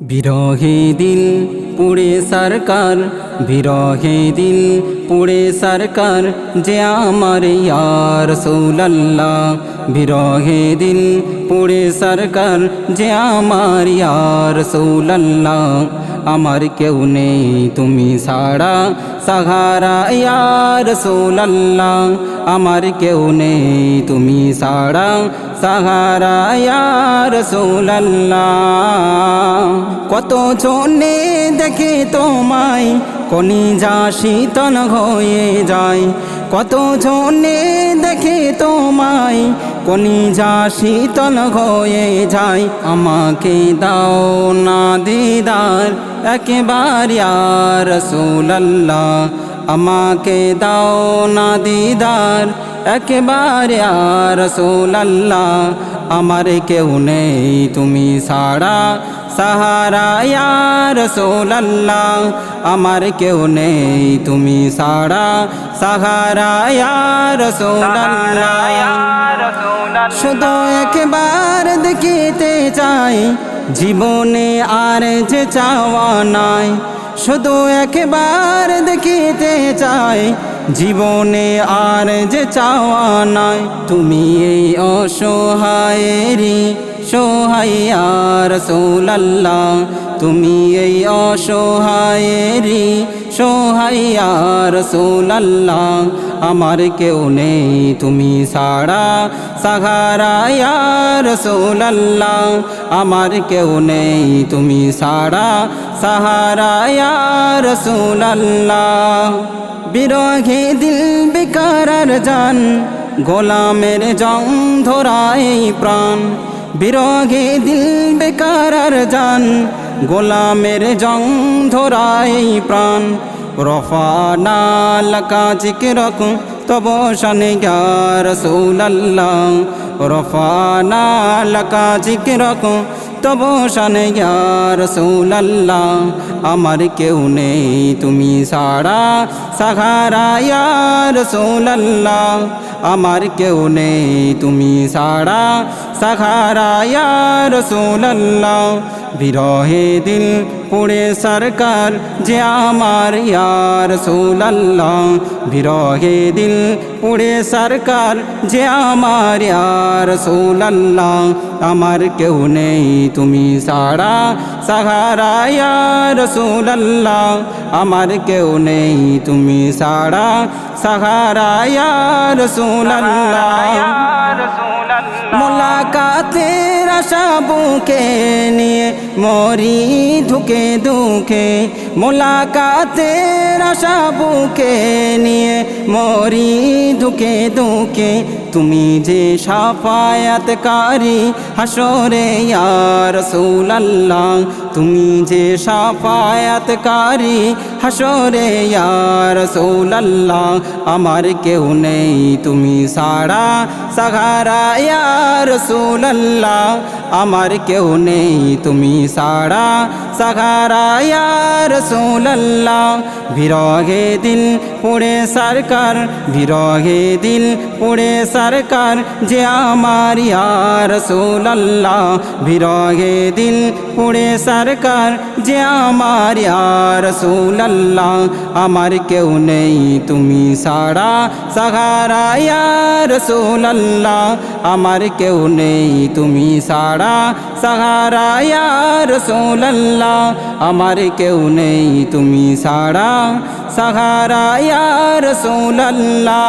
বিরহে দিল পুড়ে সরকার, বিরহে দিল পুড়ে সরকার, যে আমার ইয়ার সৌলাল্লাহ। বিরহে দিল পুড়ে সরকার, যে আমার ইয়ার সৌলাল্লাহ। আমার কেউ নেই তুমি সাড়া সাহারা ইয়ার সৌলাল্লাহ। আমার কেউ নেই, তুমি সাড়া সাহারা ইয়ার সৌলাল্লাহ কত জনে দেখে তোমায় কনি যা শীতল হয়ে যায়। কত জনে দেখে তোমায় কনি যা শীতল হয়ে যায়। আমাকে দাও না দিদার, একেবার ইয়ার রসুলাল্লাহ। আমাকে দাও না দিদার, একেবার ইয়ার রসুলাল্লাহ, আমার কেউ নেই তুমি সাড়া সাহারা ইয়ার রসুলাল্লাহ, আমার কেউ নেই তুমি সাড়া সাহারা ইয়ার রসুলাল্লাহ, শুধু একবার দেখিতে চাই, জীবনে আর যে চাওয়া নাই। শুধু একবার দেখিতে চাই, জীবনে আর যে চাওয়া নাই। তুমি এই অসহায়েরই সোহাইয়ার সৌলাল্লাহ তুমি এই অসহায়েরই সোহাইয়ার সৌলাল্লাহ আমার কেউ নেই, তুমি সাড়া সাহারায়ার সৌলাল্লাহ আমার কেউ নেই তুমি সাড়া সাহারায়ার সৌলাল্লাহ বিরহে দিল বেকারার জান, গোলামের জং ধরাই প্রাণ। বিরহে দিল বেকারার জান, গোলামের জং ধরাই প্রাণ। রফানা লকা জিকিরক, তব শানে গ্যার রসুলাল্লাহ রফানা লকা জিকিরক, তব শানে গ্যার রসুলাল্লাহ, আমার কেউ নেই, তুমি সাড়া সাহারা ইয়ার রসুলাল্লাহ, আমার কেউ নেই, তুমি সাড়া সাহারা ইয়ার রসুলাল্লাহ, বিরহে দিল পুড়ে সরকার যে আমার ইয়ার সোলাল্লাহ। বিরহে দিল পুড়ে সরকার যে আমার ইয়ার সোলাল্লাহ। আমার কেউ নেই তুমি সাড়া সাহারা ইয়ার সোলাল্লাহ। আমার কেউ নেই তুমি সাড়া সাহারা ইয়ার সোলাল্লাহ। মোলাকাতের আশা বুকে নিয়ে মরি ধুকে দুঃখে মোলাকাতের আশা বুকে নিয়ে মরি ধুকে দুঃখে তুমি যে সাফায়াতকারী হাসরে ইয়ার রসুলাল্লাহ। তুমি যে সাফায়াতকারী হাসরে ইয়ার রসুলাল্লাহ। আমার কেউ নেই তুমি সাড়া সাহারা ইয়ার রসুলাল্লাহ। আমার কেউ নেই তুমি সাড়া সাহারা ইয়ার রসুলাল্লাহ। বিরহে দিল পুড়ে সরকার, বিরহে দিল পুড়ে সরকার যে আমার ইয়ার রসুলাল্লাহ, বিরহে দিল পুড়ে সরকার যে আমার ইয়ার রসুলাল্লাহ, আমার কেউ নেই তুমি সাড়া সাহারা ইয়ার রসুলাল্লাহ, আমার কেউ নেই তুমি সাড়া সাহারা ইয়ার রসুলাল্লাহ, আমার কেউ নেই তুমি সাড়া সাহারা ইয়ার রসুলাল্লাহ।